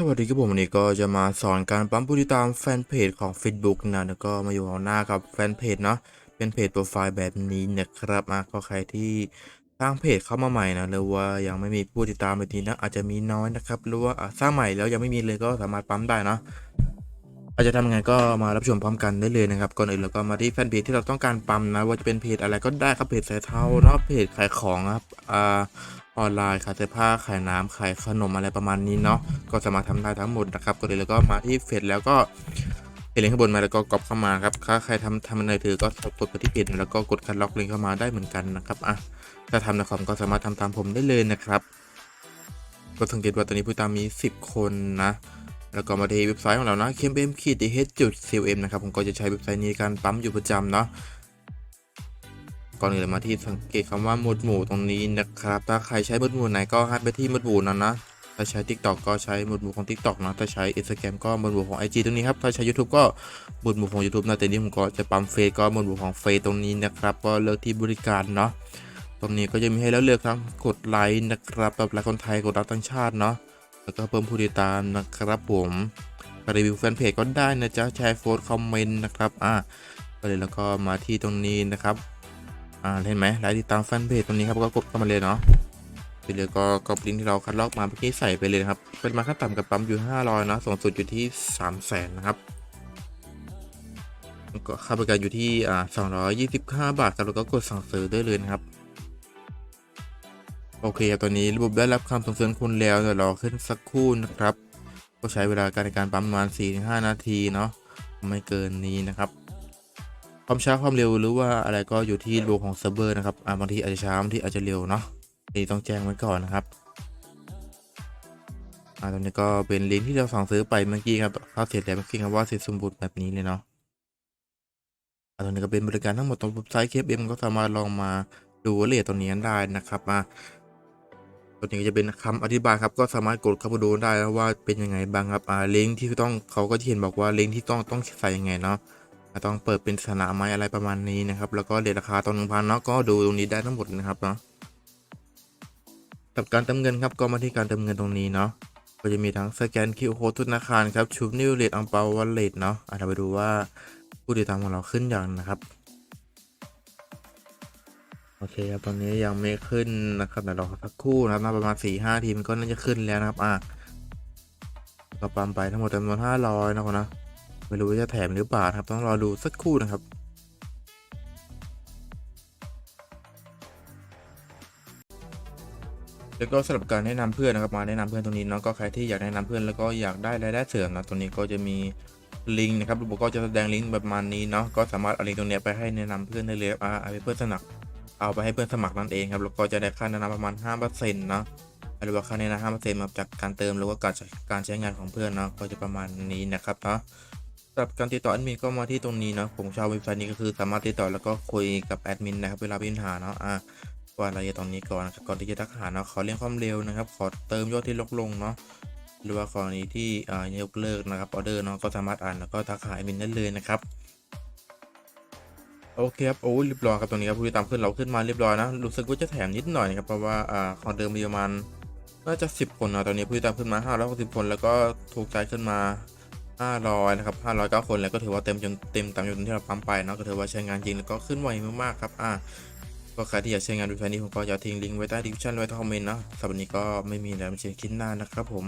สวัสดีครับผมวันนี้ก็จะมาสอนการปั๊มผู้ติดตามแฟนเพจของ Facebook นะแล้วก็มาอยู่ข้างหน้ากับแฟนเพจเนาะเป็นเพจโปรไฟล์แบบนี้นะครับอะก็ใครที่สร้างเพจเข้ามาใหม่นะหรือว่ายังไม่มีผู้ติดตามแบบนี้นะอาจจะมีน้อยนะครับหรือว่าสร้างใหม่แล้วยังไม่มีเลยก็สามารถปั๊มได้เนาะ อาจะทำยังไงก็มารับชมพร้อมกันได้เลยนะครับก่อนอื่นเราก็มาที่แฟนเพจที่เราต้องการปั๊มนะว่าจะเป็นเพจอะไรก็ได้ครับเพจสายเทาเนาะเพจขายของครับอ่าออนไลน์ขายเสื้อผ้าขายน้ำขายขนมอะไรประมาณนี้เนาะก็สามารถทำได้ทั้งหมดนะครับก็เลยแล้วก็มาที่เฟซแล้วก็เห็นลิงข้างบนมาแล้วก็กรอบเข้ามาครับถ้าใครทำทำในถือก็กดไปที่เพจแล้วก็กดคัดล็อกลิงก์เข้ามาได้เหมือนกันนะครับอะถ้าทำในคอมก็สามารถทำตามผมได้เลยนะครับก็สังเกตว่าตอนนี้ผู้ตามมี 10 คนนะ แล้วก็มาที่เว็บไซต์ของเรานะ kmm ขีด h จุด cm นะครับผมก็จะใช้เว็บไซต์นี้ในการปั๊มอยู่ประจำเนาะก่อนอื่นเลยมาที่สังเกตคำว่าหมวดหมู่ตรงนี้นะครับ ถ้าใครใช้หมวดหมู่ไหนก็ให้ไปที่หมวดหมู่นั้นนะ ถ้าใช้ TikTok ก็ใช้หมวดหมู่ของ TikTok นะ ถ้าใช้ Instagram ก็หมวดหมู่ของ IG ตรงนี้ครับ ถ้าใช้ YouTube ก็หมวดหมู่ของ YouTube นะแต่นี้ผมก็จะปั๊มเฟซก็หมวดหมู่ของเฟซตรงนี้นะครับ ก็เลือกที่บริการเนาะ ตรงนี้ก็จะมีให้แล้วเลือกทั้งกดไลค์นะครับแบบไลค์คนไทยกดรับต่างชาติเนาะ แล้วก็เพิ่มผู้ติดตามนะครับผมรีวิวแฟนเพจก็ได้นะจ๊ะแชร์โพสต์คอมเมนต์นะครับอะก็เลยแล้วก็มาที่ตรงนี้นะครับอ่าเห็นไหมไลค์ติดตามแฟนเพจตรงนี้ครับก็กดเข้ามาเลยเนาะไปเลยก็กรอบลิงที่เราคัดลอกมาเมื่อกี้ใส่ไปเลยครับเป็นมาขั้นต่ำกับปั๊มอยู่500นะสูงสุดอยู่ที่3 0 0แสนนะครับก็ค่าบริการอยู่ที่อ่า225 บาทครับแล้วก็กดสั่งซื้อได้เลยนะครับ โอเคครับตอนนี้ระบบได้รับคำส่งเสริมคุณแล้วเดี๋ยวรอขึ้นสักครู่นะครับ ก็ใช้เวลาการในการปั๊มประมาณ 4-5 นาทีเนาะไม่เกินนี้นะครับความช้าความเร็วหรือว่าอะไรก็อยู่ที่ระบบของเซิร์ฟเวอร์นะครับบางทีอาจจะช้าบางทีอาจจะเร็วเนาะนี่ต้องแจ้งไว้ก่อนนะครับอ่าตอนนี้ก็เป็นลิงก์ที่เราสั่งซื้อไปเมื่อกี้ครับเข้าเสร็จแล้วเมื่อกี้ครับว่าเสร็จสมบูรณ์แบบนี้เลยเนาะอ่าตอนนี้ก็เป็นบริการทั้งหมดตรงเว็บไซต์เคฟเอ็มก็สามารถลองมาดูรายละเอียดตรงนี้ได้นะครับมา ตัวนี้ก็จะเป็นคำอธิบายครับก็สามารถกดเข้าไปดูได้นะว่าเป็นยังไงบ้างครับอ่าลิงก์ที่ต้องเขาก็จะเห็นบอกว่าลิงก์ที่ต้องต้องใส่ยังไงเนาะต้องเปิดเป็นสนามไม้อะไรประมาณนี้นะครับ แล้วก็เดทราคาตอนหนึ่งพันเนาะก็ดูตรงนี้ได้ทั้งหมดนะครับเนาะกับการเติมเงินครับก็มาที่การเติมเงินตรงนี้เนาะก็จะมีทั้งสแกนคิวโค้ดธนาคารครับชูนิวเลดอังเปาวอลเลตเนาะอ่าเราไปดูว่าผู้ติดตามของเราขึ้นอย่างนะครับ โอเคครับตอนนี้ยังไม่ขึ้นนะครับเดี๋ยวรอสักครู่นะครับน่าประมาณ4ี่ห้าทีมันก็น่าจะขึ้นแล้วนะครับอะก็ปั๊มไปทั้งหมดจำนวนห้าร้อยนะครับนะไม่รู้ว่าจะแถมหรือเปล่าครับต้องรอดูสักครู่นะครับแล้วก็สำหรับการแนะนำเพื่อนนะครับมาแนะนำเพื่อนตรงนี้เนาะก็ใครที่อยากแนะนำเพื่อนแล้วก็อยากได้รายได้เสริมนะตรงนี้ก็จะมีลิงก์นะครับระบบก็จะแสดงลิงก์ประมาณนี้เนาะก็สามารถเอาลิงก์ตรงนี้ไปให้แนะนำเพื่อนได้เลยอ่าเอาไปเพื่อนสมัคร เอาไปให้เพื่อนสมัครนั่นเองครับแล้วก็จะได้ค่าแนะนำประมาณ5%เนาะหรือว่าค่าแนะนำ5%มาจากการเติมหรือว่าการการใช้งานของเพื่อนเนาะก็จะประมาณนี้นะครับเนาะสำหรับการติดต่อแอดมินก็มาที่ตรงนี้เนาะผมชาวเว็บไซต์นี้ก็คือสามารถติดต่อแล้วก็คุยกับแอดมินนะครับเวลามีปัญหาเนาะอะว่ารายละเอียดตรงนี้ก่อนนะครับก่อนที่จะทักหาเนาะขอเรียงความเร็วนะครับ ขอเติมยอดที่ลดลงเนาะหรือว่ากรณีที่อ่ายกเลิกนะครับออเดอร์เนาะก็สามารถอ่านแล้วก็ทักหาแอดมินได้เลยนะครับ โอเคครับโอ้เรียบร้อยครับตรงนี้ครับผู้ติดตามขึ้นเราขึ้นมาเรียบร้อยนะรู้สึกว่าจะแถมนิดหน่อยนะครับเพราะว่าอ่าของเดิมมีประมาณน่าจะ 10 คนนะตอนนี้ผู้ติดตามขึ้นมา560คนแล้วก็ถูกใจขึ้นมา 500 นะครับ 509 คนแล้วก็ถือว่าเต็มจนเต็มตามจนที่เราปั๊มไปเนาะก็ถือว่าใช้งานจริงแล้วก็ขึ้นไวมากๆครับอ่าก็ใครที่อยากใช้งานดูไฟนี้ผมก็จะทิ้งลิงก์ไว้ใต้ดีคริปชั่นไว้ใต้คอมเมนต์เนาะสำหรับวันนี้ก็ไม่มีแล้วมาเจอคลิปหน้านะครับผม